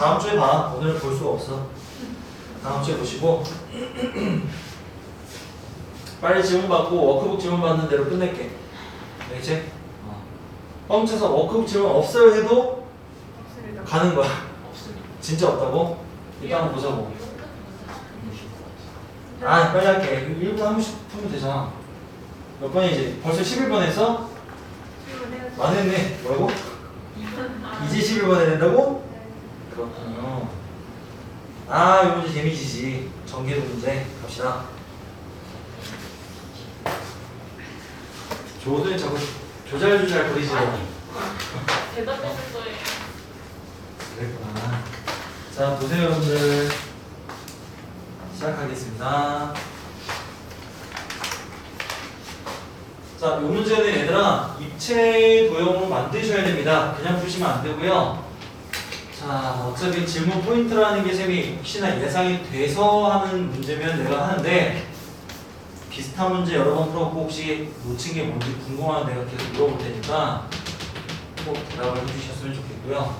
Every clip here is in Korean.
다음 주에 봐. 오늘 볼 수가 없어. 다음 주에 보시고 빨리 질문 받고 워크북 질문 받는 대로 끝낼게. 알겠지? 어. 뻥쳐서 워크북 질문 없어요 해도 없습니다. 가는 거야. 없습니다. 진짜 없다고? 일단 한번 보자고. 아 빨리 할게. 1분 한 번씩 풀면 되잖아. 몇 번이지? 벌써 11번 했어? 질문해야지. 많이 했네. 뭐라고? 이제 11번 해야 된다고? 네. 그렇군요. 아, 이 문제 재미지지. 전개도 문제 갑시다. 조도에 자꾸 조잘조잘 거리지 마. 대답해줄 거예요. 그랬구나. 자, 보세요, 여러분들. 시작하겠습니다. 자, 이 문제는 얘들아, 입체 도형으로 만드셔야 됩니다. 그냥 푸시면 안 되고요. 자, 어차피 질문 포인트라는 게 쌤이 혹시나 예상이 돼서 하는 문제면 내가 하는데, 비슷한 문제 여러 번 풀었고, 혹시 놓친 게 뭔지 궁금하면 내가 계속 물어볼 테니까, 꼭 대답을 해주셨으면 좋겠고요.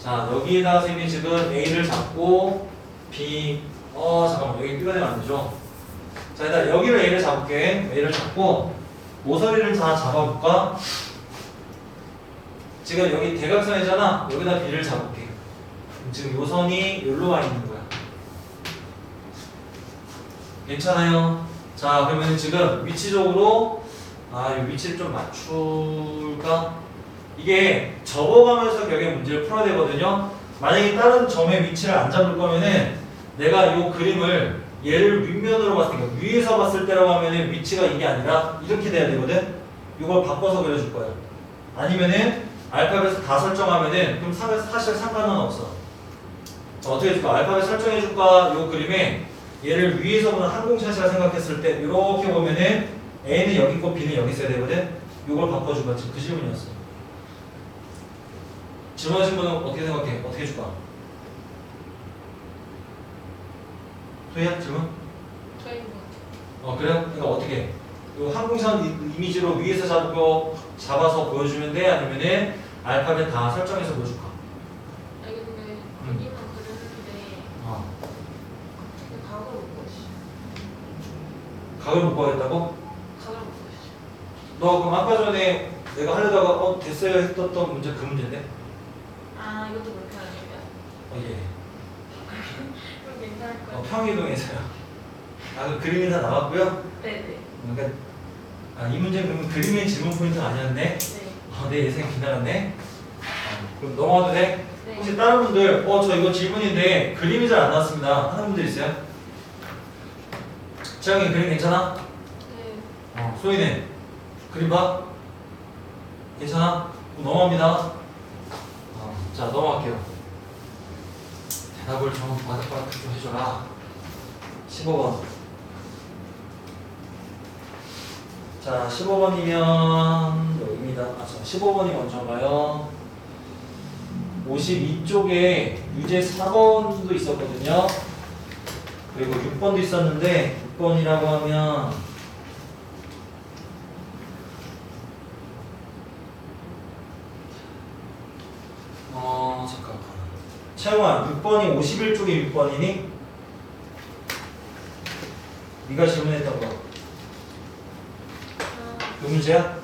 자 여기에다 쌤이 지금 A를 잡고 B 어 잠깐만 여기 B가 되면 안 되죠? 자 일단 여기를 A를 잡을게. A를 잡고 모서리를 다 잡아볼까? 지금 여기 대각선이잖아. 여기다 B를 잡을게 지금 요 선이 여기로 와 있는 거야 괜찮아요 자 그러면 지금 위치적으로 아 이 위치를 좀 맞출까 이게 접어가면서 결국에 문제를 풀어야 되거든요. 만약에 다른 점의 위치를 안 잡을 거면은 내가 이 그림을 얘를 윗면으로 봤을 때, 위에서 봤을 때라고 하면은 위치가 이게 아니라 이렇게 돼야 되거든. 이걸 바꿔서 그려줄 거야. 아니면은 알파벳을 다 설정하면은 그럼 사- 사실 상관은 없어. 자, 어떻게 해줄까? 알파벳 설정해줄까? 이 그림에 얘를 위에서 보는 항공샷이라 생각했을 때 이렇게 보면은 A는 여기 있고 B는 여기 있어야 되거든. 이걸 바꿔주고 지금 그 질문이었어. 질문하신 분은 어떻게 생각해? 어떻게 해줄까? 소희야 질문? 저희 뭐어 그래요? 그러니까 어떻게? 해? 요 항공선 이- 이미지로 위에서 잡고 잡아서 보여주면 돼? 아니면은 알파벳 다 설정해서 보여줄까? 아니 근데 음. 여기만 그렸는데 어. 근데 각을 못 보시. 각을 못 보겠다고? 각을 못 보시. 너 그럼 아까 전에 내가 하려다가 어 됐어요 했던 문제 그 문제인데? 아 이것도 그렇게 하니까. 어 예. 그럼 괜찮을 어, 거예요. 평이동에서요. 아, 그 그림이 다 나왔고요. 네네. 그러니까 아, 이 문제는 그러면 그림의 질문 포인트가 아니었네. 네. 아, 내 예상이 빗나갔네. 어, 그럼 넘어가도 돼? 네. 혹시 다른 분들, 어, 저 이거 질문인데 그림이 잘 안 나왔습니다. 하는 분들 있어요? 지영이 그림 괜찮아? 네. 어, 소희는 그림 봐? 괜찮아? 그럼 넘어갑니다. 어, 자, 넘어갈게요. 대답을 좀 바삭바삭 좀 해줘라. 15번. 자, 15번이면 여기입니다. 아, 저 15번이 먼저인가요? 52쪽에 유제 4번도 있었거든요. 그리고 6번도 있었는데 6번이라고 하면 어 잠깐만 채영아 6번이 51쪽에 6번이니? 네가 질문했던 거. 아, 그 문제야?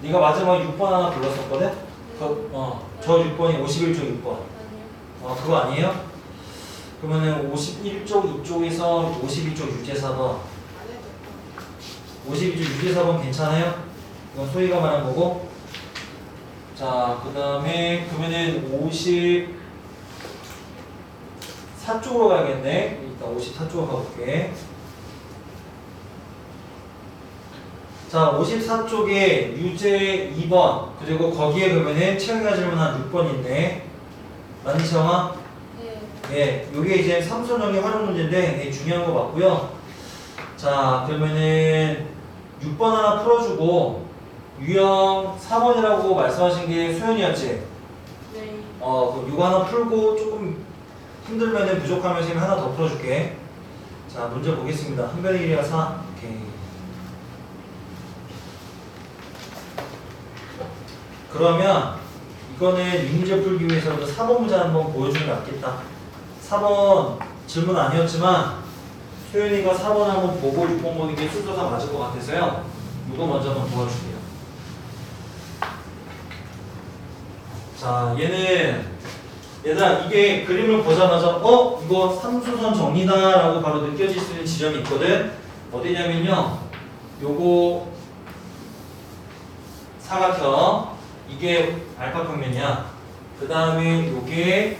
네가 마지막 6번 하나 불렀었거든? 그, 어, 저 6번이 51쪽 6번. 아니요. 어, 그거 아니에요? 그러면은 51쪽 이쪽에서 52쪽 유제 4번. 안 해도 52쪽 유제 4번 괜찮아요? 이건 소희가 말한 거고. 자, 그 다음에 그러면은 54쪽으로 가야겠네. 일단 54쪽으로 가볼게. 자, 54쪽에 유제 2번, 그리고 거기에 그러면은 채영이가 질문한 6번 있네. 맞니, 채영아? 네. 예, 요게 이제 삼선형의 활용 문제인데 되게 중요한 거 맞고요. 자, 그러면은 6번 하나 풀어주고 유형 4번이라고 말씀하신 게 소연이었지? 네. 어, 그럼 이거 하나 풀고 조금 힘들면은 부족하면 선생님 하나 더 풀어줄게. 자, 문제 보겠습니다. 한 변의 길이가 4. 오케이. 그러면 이거는 이 문제 풀기 위해서도 4번 문제 한번 보여주는 게 낫겠다. 4번 질문 아니었지만 소연이가 4번 한번 보고 6번 보는 게 순서가 맞을 것 같아서요. 이거 먼저 한번 도와줄게요. 자, 얘는 얘들아 이게 그림을 보자마자 어? 이거 삼수선 정리다 라고 바로 느껴질 수 있는 지점이 있거든. 어디냐면요. 요거 사각형 이게 알파 평면이야. 그 다음에 요게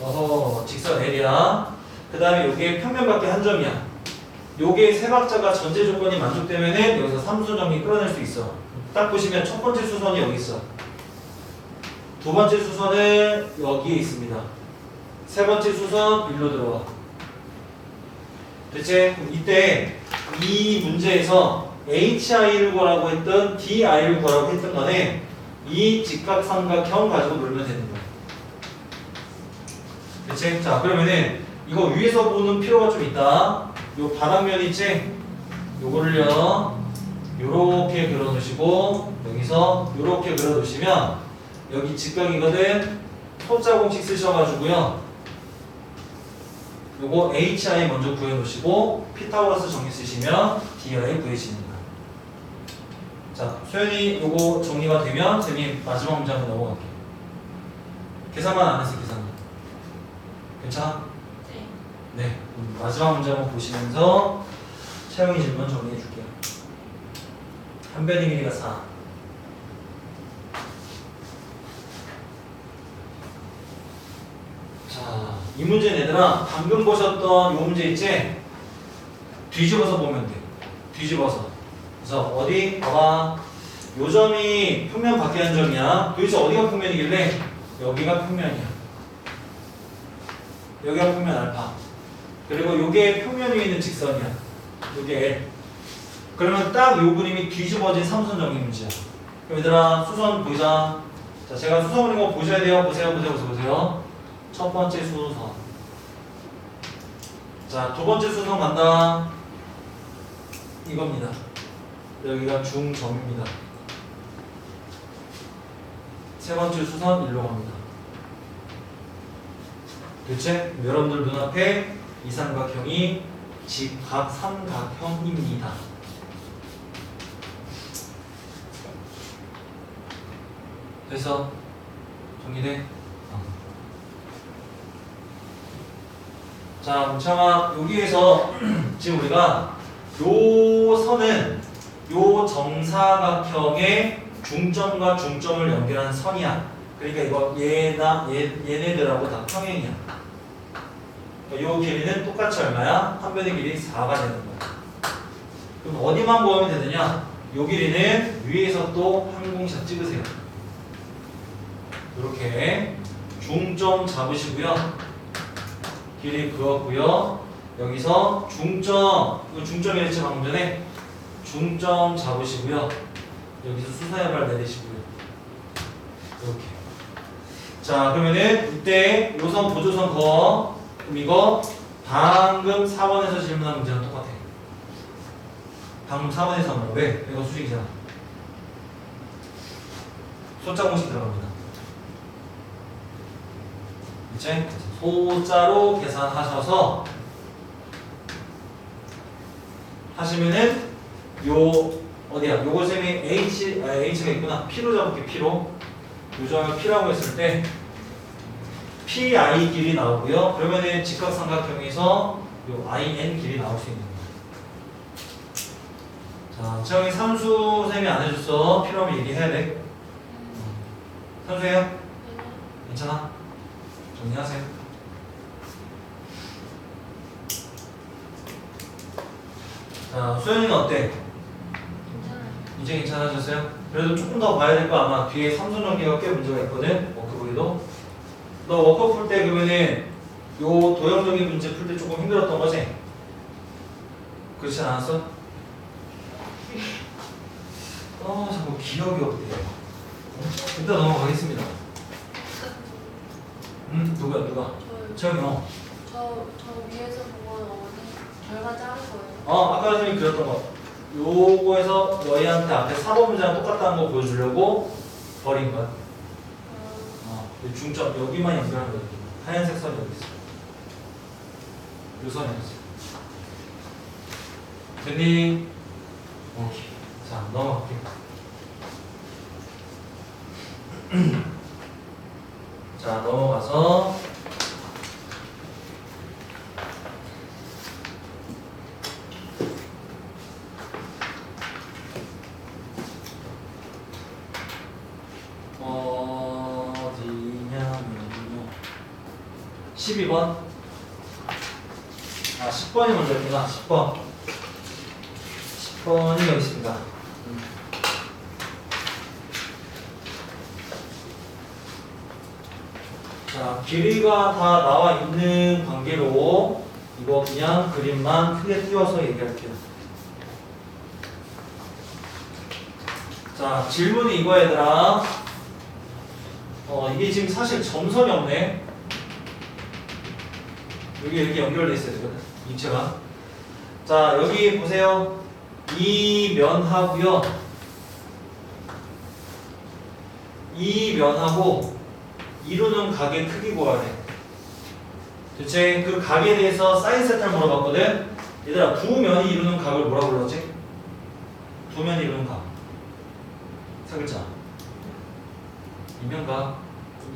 어허 직선 L이야. 그 다음에 요게 평면밖에 한 점이야. 요게 세 박자가 전제 조건이 만족되면은 여기서 삼수 정리 끌어낼 수 있어. 딱 보시면 첫 번째 수선이 여기 있어. 두 번째 수선은 여기에 있습니다. 세 번째 수선 일로 들어와. 대체 이때 이 문제에서 HI를 구하라고 했던 DI를 구하라고 했던 거는 이 직각삼각형 가지고 놀면 되는 거야. 대체 자 그러면은 이거 위에서 보는 필요가 좀 있다. 요 바닥면 있지? 요거를요 요렇게 그려 놓으시고 여기서 요렇게 그려 놓으시면 여기 직각이거든. 소자 공식 쓰셔가지고요. 요거 HI 먼저 구해놓으시고 피타고라스 정리 쓰시면 DI 거예요. 자, 소연이 요거 정리가 되면 쌤이 마지막 문제 한번 넘어갈게요. 계산만 안 했어, 계산만. 괜찮아? 네. 네. 마지막 문제 한번 보시면서 차영이 질문 정리해 줄게요. 한 변의 길이가 4. 자, 이 문제는 얘들아 방금 보셨던 이 문제 있지? 뒤집어서 보면 돼. 뒤집어서. 그래서 어디? 봐봐. 요 점이 평면 밖에 한 점이야. 도대체 어디가 평면이길래? 여기가 평면이야. 여기가 평면 알파. 그리고 요게 평면 위에 있는 직선이야. 요게. 그러면 딱 요 그림이 뒤집어진 삼선 정리 문제야. 얘들아 수선 보자. 자, 제가 수선 그린 거 보셔야 돼요. 보세요, 보세요, 보세요, 보세요. 첫 번째 수선. 자, 두 번째 수선 간다. 이겁니다. 여기가 중점입니다. 세 번째 수선 일로 갑니다. 대체 여러분들 눈앞에 이 삼각형이 직각 삼각형입니다. 그래서 정리돼? 어. 자, 뭉창아 여기에서 지금 우리가 요 선은 요 정사각형의 중점과 중점을 연결하는 선이야. 그러니까 이거 얘나 얘, 얘네들하고 다 평행이야. 그러니까 요 길이는 똑같이 얼마야? 한 변의 길이 4가 되는 거야. 그럼 어디만 보면 되느냐? 요 길이는 위에서 또 항공샷 찍으세요. 이렇게 중점 잡으시고요. 길이 그었고요. 여기서 중점, 이거 중점이랬지 방금 전에 중점 잡으시고요. 여기서 수사의 발 내리시고요. 이렇게. 자 그러면은 이때 요선 보조선 거 그럼 이거 방금 4번에서 질문한 문제랑 똑같아. 방금 4번에서 한 거. 왜? 이거 수직이잖아. 소자 공식 들어갑니다. 이제 소자로 계산하셔서 하시면은 요 어디야? 요거 셈이 h 아, h가 있구나. p로 잡을게 p로. 요점을 p라고 했을 때 pi 길이 나오고요. 그러면은 직각삼각형에서 요 in 길이 나올 수 있는 거예요. 자, 채영이 삼수 셈이 안 해줬어. 필요하면 얘기해야 돼. 삼수해요? 괜찮아? 정리하세요. 자, 수현이는 어때? 이제 괜찮아졌어요? 그래도 조금 더 봐야 될 거 아마 뒤에 삼선 전개가 꽤 문제가 있거든. 워크북에도. 너 워크 풀때 그러면은 요 도형적인 문제 풀 때 조금 힘들었던 거지? 그렇지 않았어? 어, 자꾸 기억이 없대. 일단 넘어가겠습니다. 음, 누가 누가? 저요. 너. 저, 저 위에서 보고 어디 결과 자른 거예요. 어, 아까 선생님이 그렸던 거. 요거에서 너희한테 앞에 4번 문제랑 똑같다는 거 보여주려고 버린 거야. 이 중점 여기만 연결하는 거예요. 하얀색 선이 여기 있어. 요 선이 여기 있어. 됐니? 오케이. 자 넘어갈게요. 자 넘어가서 어디냐면요 12번 아 10번이 먼저 있구나 10번 10번이 여기 있습니다 음. 자 길이가 다 나와 있는 관계로 이거 그냥 그림만 크게 띄워서 얘기할게요. 자 질문이 이거 얘들아. 어 이게 지금 사실 점선이 없네. 여기 이렇게 연결돼 있어야 되거든 입체가. 자 여기 보세요. 이 면하고요. 이 면하고 이루는 각의 크기 구하래 대체 그 각에 대해서 사인 세타를 물어봤거든 얘들아 두 면이 이루는 각을 뭐라고 불렀지? 두 면이 이루는 각 세 글자. 이면각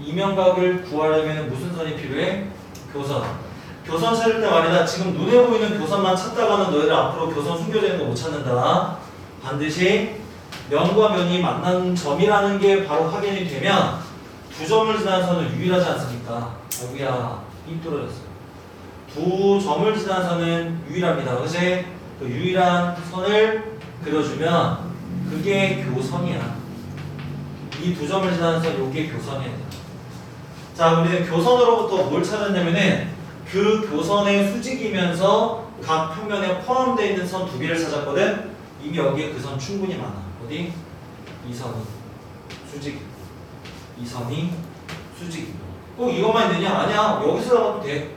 이면각을 구하려면 무슨 선이 필요해? 교선. 교선 찾을 때 말이다. 지금 눈에 보이는 교선만 찾다가는 너희들 앞으로 교선 숨겨져 있는 거 못 찾는다. 반드시 면과 면이 만난 점이라는 게 바로 확인이 되면 두 점을 지난 선은 유일하지 않습니까? 아구야. 이 뚫어졌어요 두 점을 지난 선은 유일합니다 그치? 그 유일한 선을 그려주면 그게 교선이야 이 두 점을 지나는 선 요게 교선이에요. 자, 우리는 교선으로부터 뭘 찾았냐면은 그 교선의 수직이면서 각 평면에 포함되어 있는 선 두 개를 찾았거든. 이미 여기에 그 선 충분히 많아. 어디? 이 선이 수직. 이 선이 수직. 꼭 이것만 있느냐? 아니야. 여기서 나가도 돼.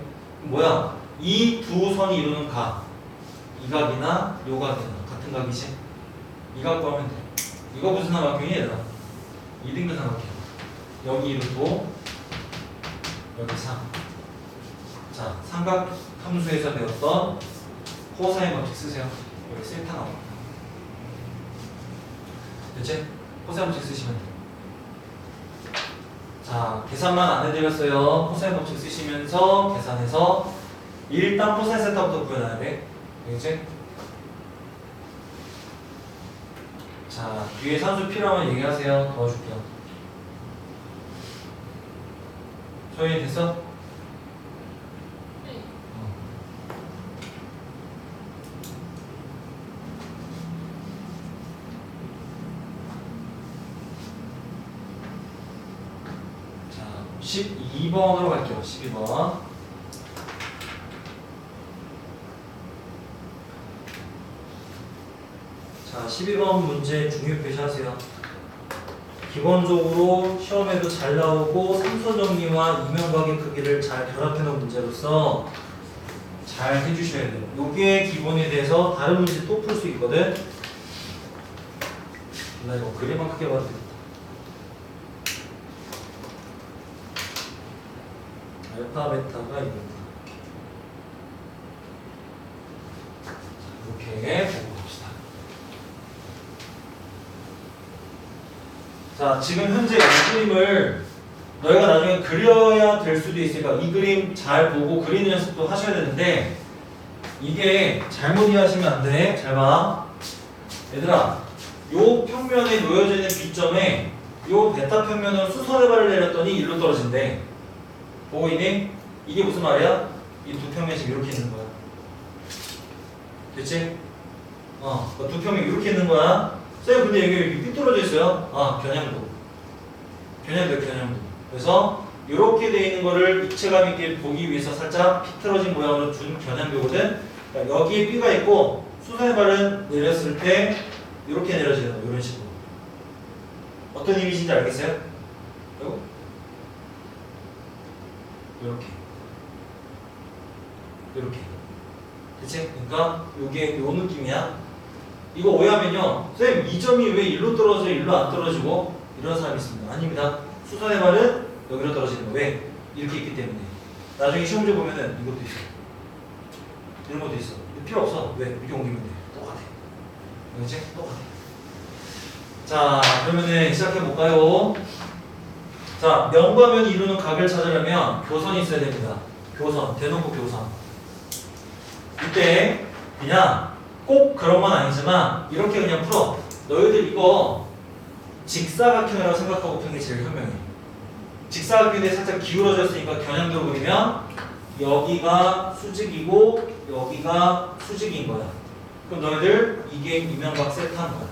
뭐야? 이 두 선이 이루는 각. 이 각이나 요 각이나 같은 각이지. 이각 구하면 돼. 이거 무슨 삼각형이 얘들아? 2등분 삼각형 여기 1도 여기 3. 자, 삼각 함수에서 배웠던 코사인 법칙 쓰세요. 여기 세타 나옵니다. 됐지? 코사인 법칙 쓰시면 돼요. 자, 계산만 안 해드렸어요. 코사인 법칙 쓰시면서 계산해서 일단 코사인 세타부터 구해놔야 돼. 알겠지? 자, 뒤에 산수 필요하면 얘기하세요. 도와줄게요. 소연이 됐어? 네. 어. 자, 12번으로 갈게요. 12번. 자, 12번 문제 중요 표시하세요. 기본적으로 시험에도 잘 나오고 삼선 정리와 이면각의 크기를 잘 결합해 놓은 문제로서 잘 해주셔야 돼요. 요게 기본에 대해서 다른 문제 또 풀 수 있거든. 나 이거 그림만 크게 봐도 되겠다. 알파 베타가 이거다. 자, 이렇게 보고 갑시다. 자, 지금 현재 이 그림을 너희가 나중에 그려야 될 수도 있으니까 이 그림 잘 보고 그리는 연습도 하셔야 되는데 이게 잘못 이해하시면 안 돼. 잘 봐. 얘들아, 요 평면에 놓여져 있는 B점에 요 베타 평면으로 수선의 발을 내렸더니 일로 떨어진대. 보고 있니? 이게 무슨 말이야? 이 두 평면이 지금 이렇게 있는 거야. 됐지? 어, 그두 평면이 이렇게 있는 거야. 쌤, 근데 여기 왜 이렇게 삐뚤어져 있어요? 아, 겨냥도. 겨냥도, 겨냥도. 그래서 이렇게 돼 있는 거를 입체감 있게 보기 위해서 살짝 피틀어진 모양으로 준 겨냥도거든. 그러니까 여기에 B가 있고 수선의 발은 내렸을 때 이렇게 내려지는 거, 이런 식으로. 어떤 이미지인지 알겠어요? 이거? 이렇게. 이렇게. 그치? 그러니까 이게 요 느낌이야. 이거 오해하면요. 선생님 이 점이 왜 일로 떨어져 일로 안 떨어지고 이런 사람이 있습니다. 아닙니다. 수선의 발은 여기로 떨어지는 거 왜? 이렇게 있기 때문에 나중에 시험 문제 보면은 이것도 있어 이런 것도 있어 필요 없어 왜? 이렇게 옮기면 돼 똑같아 그렇지? 똑같아 자 그러면은 시작해 볼까요? 자 면과 면이 이루는 각을 찾으려면 교선이 있어야 됩니다. 교선 대놓고 교선. 이때 그냥 꼭 그런 건 아니지만 이렇게 그냥 풀어. 너희들 이거 직사각형이라고 생각하고 푸는 게 제일 현명해. 직사각형인데 살짝 기울어졌으니까 겨냥도로 그리면 여기가 수직이고 여기가 수직인 거야. 그럼 너희들 이게 이명박 세타인 거야.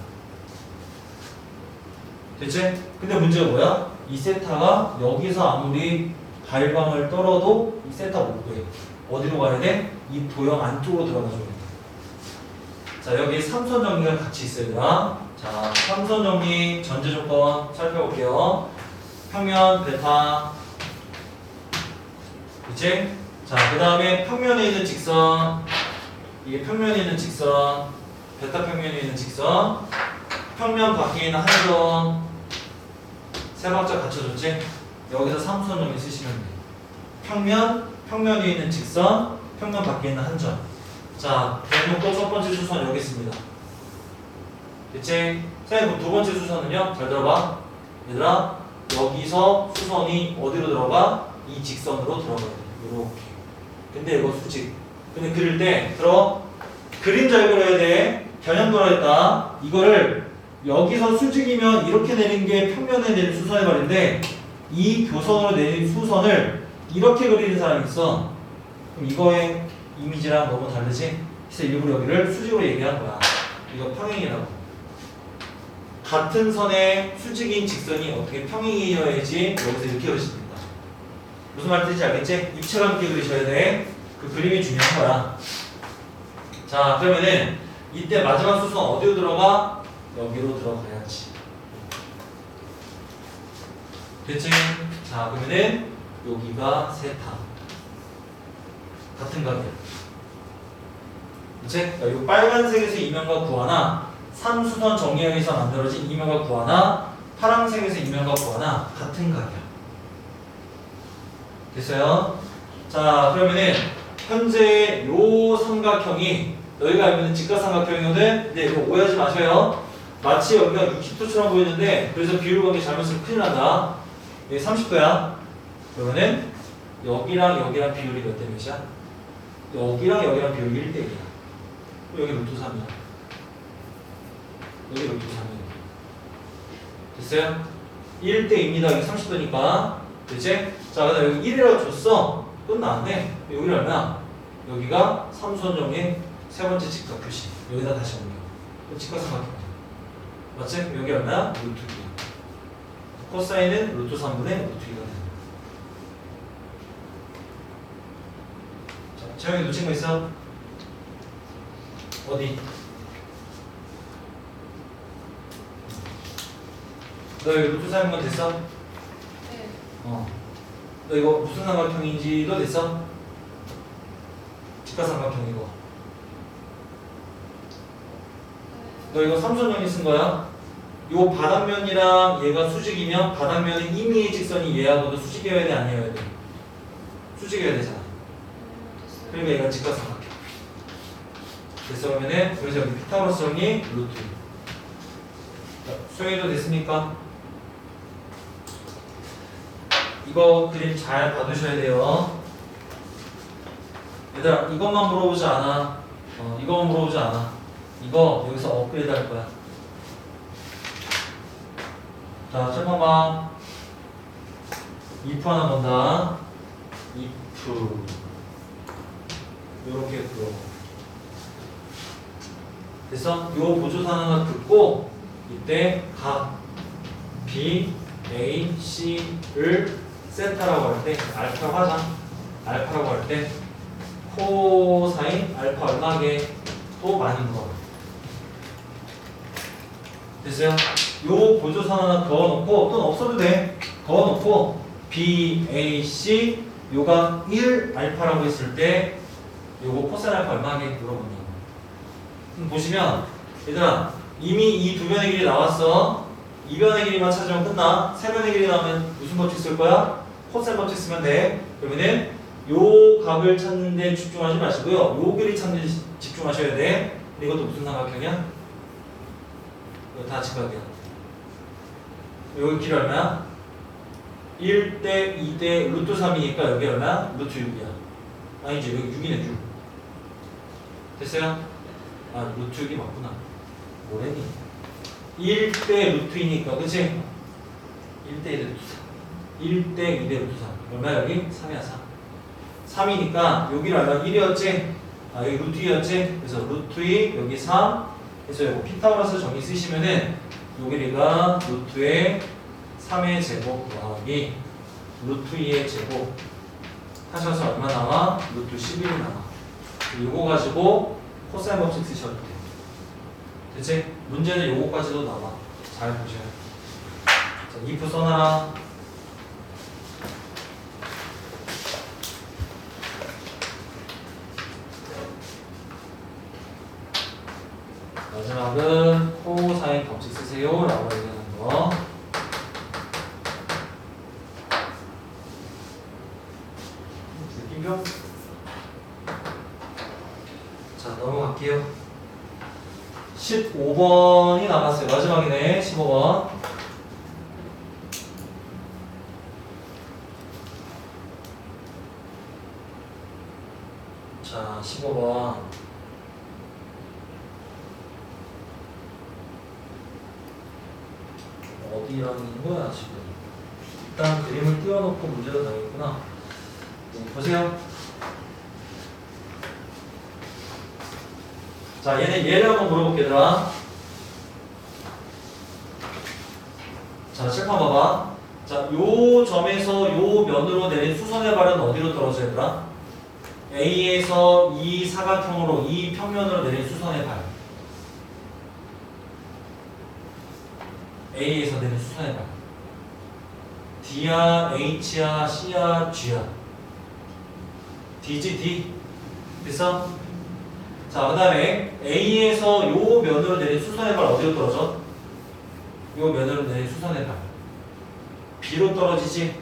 됐지? 근데 문제가 뭐야? 이 세타가 여기서 아무리 발광을 떨어도 이 세타 못 구해 어디로 가야 돼? 이 도형 안쪽으로 들어가 줘야 돼 자 여기 삼선 정리가 같이 있어요. 자 삼선 정리 전제 조건 살펴볼게요. 평면 베타 그치? 자 그 다음에 평면에 있는 직선 이게 평면에 있는 직선 베타 평면에 있는 직선 평면 밖에 있는 한점 세 박자 갖춰줬지? 여기서 삼선 정리 쓰시면 돼. 평면 평면에 있는 직선 평면 밖에 있는 한 점 자, 대목도 첫 번째 수선 여기 있습니다. 됐지? 선생님, 그럼 두 번째 수선은요? 잘 들어봐. 얘들아, 여기서 수선이 어디로 들어가? 이 직선으로 들어가야 돼. 요렇게. 근데 이거 수직. 근데 그릴 때, 들어. 그림 잘 그려야 돼. 겨냥도라 했다. 이거를 여기서 수직이면 이렇게 내린 게 평면에 내린 수선의 말인데, 이 교선으로 내린 수선을 이렇게 그리는 사람이 있어. 그럼 이거의 이미지랑 너무 다르지? 그래서 일부러 여기를 수직으로 얘기한 거야. 이거 평행이라고. 같은 선의 수직인 직선이 어떻게 평행이어야지 여기서 이렇게 그리십니다. 무슨 말인지 알겠지? 입체감 있게 그리셔야 돼. 그 그림이 중요한 거야. 자, 그러면은 이때 마지막 수선 어디로 들어가? 여기로 들어가야지. 됐지? 자, 그러면은 여기가 세타. 같은 각이야. 이제 이 빨간색에서 이면과 구하나 삼수선 정리형에서 만들어진 이면과 구하나 파란색에서 이면과 구하나 같은 각이야. 됐어요? 자 그러면은 현재 요 삼각형이 알고 있는 직각삼각형이거든. 근데 이거 오해하지 마세요. 마치 여기가 60도처럼 보이는데 그래서 비율 관계 잘못 쓰면 큰일 난다. 여기 30도야. 그러면은 여기랑 여기랑 비율이 몇 대 몇이야? 여기랑 여기랑 비율이 1대 1이야. 여기 루트 3이야. 여기 루트 3이야. 됐어요? 1대 2입니다. 여기 30도니까. 됐지? 자, 그다음 여기 1이라고 줬어. 끝났네. 여기 얼마야? 여기가 삼선정의 세 번째 직각 표시. 여기다 다시 옮겨. 직각삼각형. 맞지? 여기 얼마야? 루트 2. 코사인은 루트 3분의 루트 2가 되는 자, 재영이 놓친 거 있어? 어디? 너 여기 루트 건 됐어? 네. 어. 너 이거 무슨 삼각형인지도 됐어? 직각삼각형이고. 너 이거 삼선형이 쓴 거야? 요 바닥면이랑 얘가 수직이면 바닥면의 임의의 직선이 얘하고도 수직이어야 돼 아니어야 돼? 수직이어야 되잖아. 그러면 얘가 직각삼각형. 됐어 그러면은 그래서 여기 피타고라스 정리 루트. 자, 수영이도 됐습니까? 이거 그림 잘 봐두셔야 돼요. 얘들아 이것만 물어보지 않아. 어, 이것만 물어보지 않아. 이거 여기서 업그레이드 할 거야. 자, 잠깐만. if 하나 본다. if. 요렇게 풀어. 됐어? 요 보조사 하나 듣고 이때 각 B, A, C를 세타라고 할 때 알파 화장 알파라고 할 때 코사인 알파 얼마게 또 많은 거 됐어요? 요 보조사 하나 그어놓고 또는 없어도 돼 그어놓고 B, A, C 요가 1 알파라고 했을 때 요거 코사인 알파 얼마게 물어본다고 그럼 보시면 얘들아 이미 이 두 변의 길이 나왔어 이 변의 길이만 찾으면 끝나 세 변의 길이 나오면 무슨 법칙 쓸 거야? 코사인 법칙 쓰면 돼. 그러면은 요 각을 찾는 데 집중하지 마시고요. 요 길이 찾는 데 집중하셔야 돼. 근데 이것도 무슨 삼각형이야? 이거 다 직각이야. 여기 길이 얼마야? 1대 2대 루트 3이니까 여기 얼마야? 루트 6이야. 아니지 여기 6이네 6. 됐어요? 아 루트 6이 맞구나. 뭐래니? 1대 루트이니까 그치? 1대 2대 루트 3 1대 2대 루트 3 얼마야 여기? 3이야 3 3이니까 여기는 얼마? 1이었지? 아 여기 루트 2였지? 그래서 루트 2 여기 3 그래서 여기 피타고라스 정의 쓰시면은 요 길이가 루트의 3의 제곱 더하기 루트 2의 제곱 하셔서 얼마 나와? 루트 11이 나와. 요거 가지고 코사인 법칙 쓰셔도 돼 대체 문제는 요거까지도 나와. 잘 보셔야 돼 자, if 써놔라 마지막은 코사인 법칙 쓰세요 라고 얘기하는 거. 느낌표? 자 넘어갈게요. 15번이 남았어요. 마지막이네. 15번 자 15번 어디라는 거야 지금 일단 그림을 띄워놓고 문제가 나겠구나 네, 보세요 자 얘네 얘를 한번 물어볼게 얘들아 자 칠판 봐봐 자요 점에서 요 면으로 내린 수선의 발은 떨어져 얘들아 A에서 이 사각형으로 이 평면으로 내린 수선의 발 A에서 내린 수선의 발 D야 H야 C야 G야 D지 D 됐어? 자, 그 다음에 A에서 요 면으로 내린 수선의 발 어디로 떨어져? 요 면으로 내린 수선의 발. B로 떨어지지?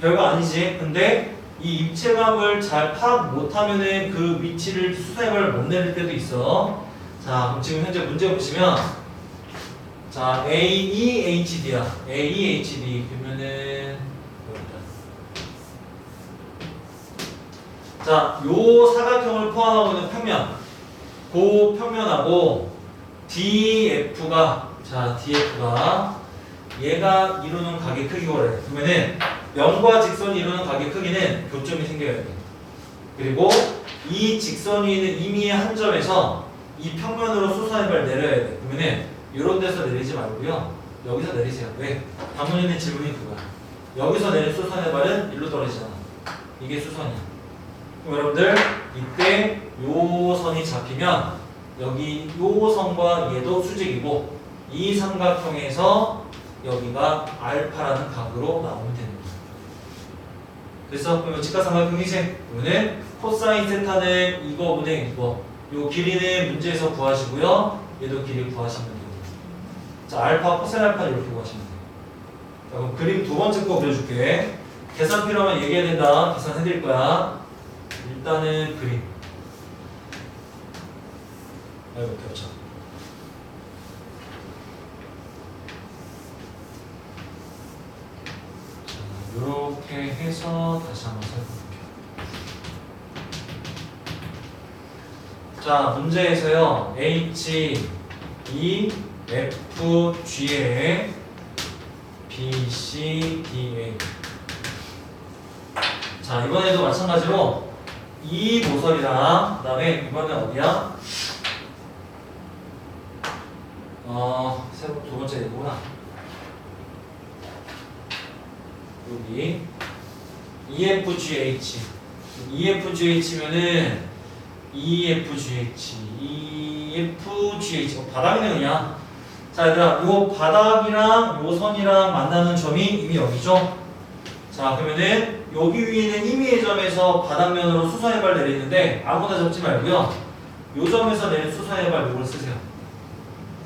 별거 아니지? 근데 이 입체감을 잘 파악 못하면은 그 위치를 발을 못 내릴 때도 있어. 자, 그럼 지금 현재 문제 보시면 자, A, E, H, D야. A, E, H, D. 그러면은. 자, 요 사각형을 포함하고 있는 평면. 그 평면하고 DF가 자 DF가 얘가 이루는 각의 크기고래. 그러면은 면과 직선이 이루는 각의 크기는 교점이 생겨야 돼. 그리고 이 직선 위는 이미의 한 점에서 이 평면으로 수선의 발 내려야 돼. 그러면은 이런 데서 내리지 말고요. 여기서 내리세요. 왜? 방금 전에 질문이 그거야. 여기서 내린 수선의 발은 일로 떨어지잖아. 이게 수선이야. 그럼 여러분들 이때 요 선이 잡히면 여기 요 선과 얘도 수직이고 이 삼각형에서 여기가 알파라는 각으로 나오면 되는 거예요. 그래서 그러면 직각삼각형이지? 그러면은 코사인 세타는 이거 분의 이거 요 길이는 문제에서 구하시고요 얘도 길이 구하시면 돼요 자 알파 코사인 알파 이렇게 구하시면 돼요 자 그럼 그림 두 번째 거 그려줄게 계산 필요하면 얘기해야 된다 계산해드릴 거야 일단은 그림. 아이고 겹쳐. 자, 이렇게 해서 다시 한번 살펴볼게요. 자, 문제에서요. H, E, F, G에 B, C, D, A. 자, 이번에도 마찬가지로 이 모서리랑 그 다음에 이번엔 어디야? 어, 세 번, 두 번째 이거구나. 여기 EFGH. EFGH면은 EFGH, EFGH. 어, 바닥이네 그냥. 자, 얘들아, 요 바닥이랑 요 선이랑 만나는 점이 이미 여기죠? 자, 그러면은 여기 위에는 이미의 점에서 바닥면으로 수선의 발 내리는데 아무나 잡지 말고요. 요 점에서 내린 수선의 발 요걸 쓰세요.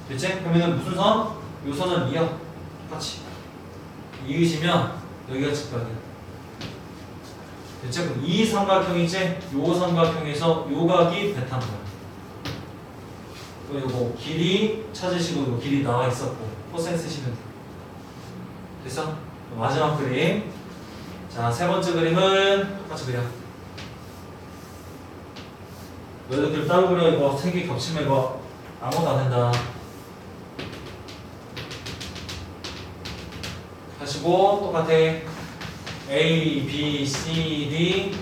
됐지? 그러면은 무슨 선? 요 선은 이어. 똑같이. 이으시면 여기가 직각이야. 대체 그럼 이 삼각형이지? 요 삼각형에서 요 각이 베타인 거야. 요거 길이 찾으시고 요 길이 나와 있었고 코사인 쓰시면 돼. 됐어? 마지막 그림. 자, 세 번째 그림은 똑같이 그려. 너희들 따로 그려 이거 세 개 겹치면 이거 아무것도 안 된다. 하시고 똑같아. A, B, C, D,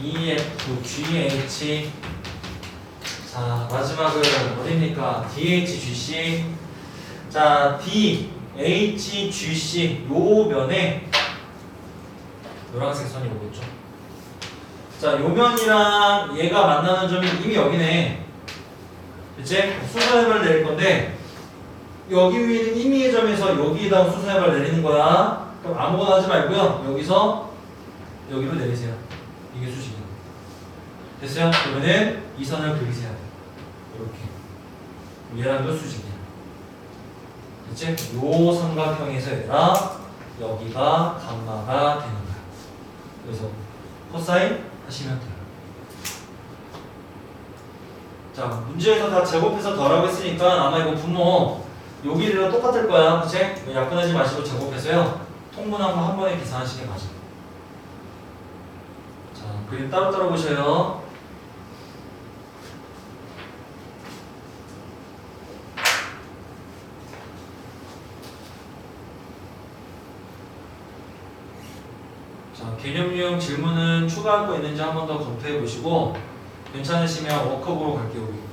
E, F, G, H. 자 마지막은 어딥니까? D, H, G, C. 자 D, H, G, C 요 면에 노란색 선이 오겠죠. 자, 요 면이랑 얘가 만나는 점이 이미 여기네. 이제 수선해발 내릴 건데 여기 위에는 임의의 점에서 여기에다가 수선해발 내리는 거야. 그럼 아무거나 하지 말고요. 여기서 여기로 내리세요. 이게 수직이야. 됐어요? 그러면은 이 선을 그리세요. 이렇게. 얘랑도 수직이야. 됐지? 요 삼각형에서 얘가 여기가 감마가 되는 거야. 그래서 코사인 하시면 돼요. 자, 문제에서 다 제곱해서 덜하고 했으니까 아마 이거 분모 요 길이랑 똑같을 거야. 그치? 약분하지 마시고 제곱해서요. 통분한 거 한 번에 계산하시는 게 맞아. 자, 그림 따로따로 보셔요. 자, 개념 유형 질문은 추가할 거 있는지 한 번 더 검토해 보시고 괜찮으시면 워크업으로 갈게요.